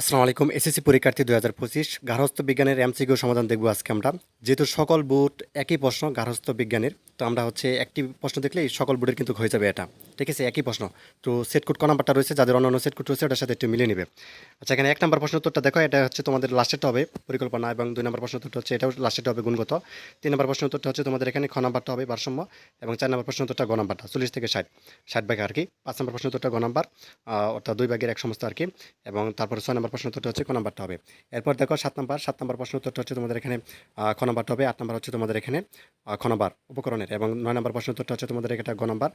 আসসালামু আলাইকুম, এসএসসি পরীক্ষার্থী দুই হাজার পঁচিশ গার্হস্থ বিজ্ঞানের এমসিকিউ সমাধান দেখব আজকে আমরা। যেহেতু সকল বুট একই প্রশ্ন, গার্হস্থ্য বিজ্ঞানের, তো আমরা হচ্ছে একটি প্রশ্ন দেখলেই সকল বুটের কিন্তু হয়ে যাবে এটা। ঠিক আছে, একই প্রশ্ন। তো সেট কোড ক নাম্বারটা রয়েছে, যাদের অন্যান্য সেট কোড রয়েছে, ওটার সাথে একটু মিলিয়ে নেবে। আচ্ছা এখানে এক নম্বর প্রশ্ন উত্তরটা দেখো, এটা হচ্ছে তোমাদের লাস্টেরটা হবে পরিকল্পনা, এবং দুই নম্বর প্রশ্ন উত্তরটা হচ্ছে, এটাও লাস্টেরটা হবে গুণগত। তিন নম্বর প্রশ্ন উত্তরটা হচ্ছে তোমাদের এখানে খ নাম্বারটা হবে ভারসাম্য, এবং চার নম্বর প্রশ্ন উত্তরটা গ নাম্বারটা, চল্লিশ থেকে ষাট। ষাট ভাগে আর কি। পাঁচ নম্বর প্রশ্ন উত্তরটা গ নাম্বার অর্থাৎ দুই ভাগের এক সমস্ত আর কি, এবং তারপরে ছয় নম্বর প্রশ্ন উত্তরটা হচ্ছে ক নাম্বারটা হবে। এরপর দেখো সাত নম্বর সাত নম্বর প্রশ্ন উত্তরটা হচ্ছে তোমাদের এখানে খ নাম্বারটা হবে, আট নম্বর হচ্ছে তোমাদের এখানে খ নাম্বার উপকরণের এবং নয় নম্বর প্রশ্ন উত্তরটা হচ্ছে তোমাদের এটা গ নাম্বার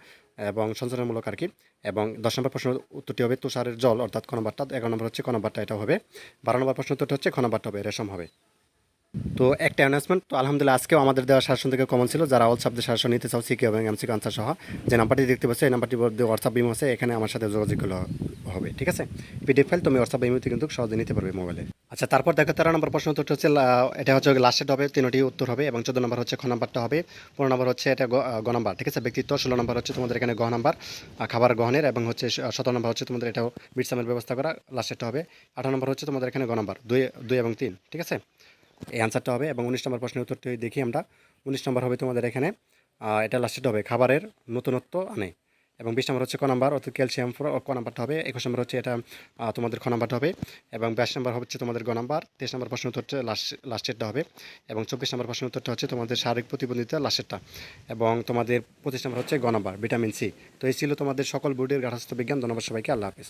এবং সঞ্চালনমূলক আর কি এবং দশ নম্বর প্রশ্ন উত্তরটি হবে তুষারের জল অর্থাৎ খ নাম্বারটা, এগারো নম্বর হচ্ছে ক নাম্বারটা, এটা হবে। বারো নম্বর প্রশ্ন উত্তরটা হচ্ছে খ নাম্বারটা হবে, রেশম হবে। তো একটা অ্যানাউন্সমেন্ট তো আলহামদুলিল্লাহ আজকেও আমাদের দেওয়া শাসন থেকে কমন ছিল, যারা অল সাবজেক্ট শাসন নিতে চাও সিকে এবং এমসিকে আনসার সহ, যে নাম্বারটি দেখতে পাচ্ছ, এই নাম্বারটি হোয়াটসঅ্যাপ বিম আছে, এখানে আমার সাথে যোগাযোগ হবে, ঠিক আছে? পিডিএফ ফাইল তুমি হোয়াটসঅ্যাপ বিমতে কিন্তু সহজে নিতে পারবে মোবাইলে আচ্ছা তারপর দেখো, তেরো নম্বর প্রশ্ন উত্তরটা হচ্ছে এটা হচ্ছে লাস্টেড হবে তিনটি উত্তর হবে এবং চোদ্দ নম্বর হচ্ছে খ নাম্বারটা হবে। পনেরো নম্বর হচ্ছে এটা গ নাম্বার, ঠিক আছে? ব্যক্তিত্ব, ষোলো নম্বর হচ্ছে তোমাদের এখানে গ নাম্বার খাবার গ্রহণের এবং হচ্ছে সতেরো নম্বর হচ্ছে তোমাদের এটাও বিশ্রামের ব্যবস্থা করা লাস্টেরটা হবে। আঠারো নম্বর হচ্ছে তোমাদের এখানে গ নাম্বার, দুই দুই এবং তিন, ঠিক আছে? এই অ্যান্সারটা হবে এবং উনিশ নম্বর প্রশ্নের উত্তরটি দেখি আমরা। উনিশ নম্বর হবে তোমাদের এখানে এটা লাস্টেড হবে, খাবারের নতুনত্ব আনে। এবং বিশ নম্বর হচ্ছে ক নাম্বার, অর্থাৎ ক্যালসিয়াম ক নাম্বারটা হবে, একুশ নম্বর হচ্ছে এটা তোমাদের খ নাম্বারটা হবে, এবং বাইশ নম্বর হচ্ছে তোমাদের গ নাম্বার, তেইশ নম্বর প্রশ্ন উত্তর হচ্ছে লাস্ট লাস্টেরটা হবে, এবং চব্বিশ নম্বর প্রশ্ন উত্তরটা হচ্ছে তোমাদের শারীরিক প্রতিবন্ধিতা লাস্টেরটা এবং তোমাদের পঁচিশ নম্বর হচ্ছে গ নাম্বার, ভিটামিন সি। তো এই ছিল তোমাদের সকল বোর্ডের গার্হস্থ্য বিজ্ঞান, ধন্যবাদ সবাইকে, আল্লাহ হাফিজ।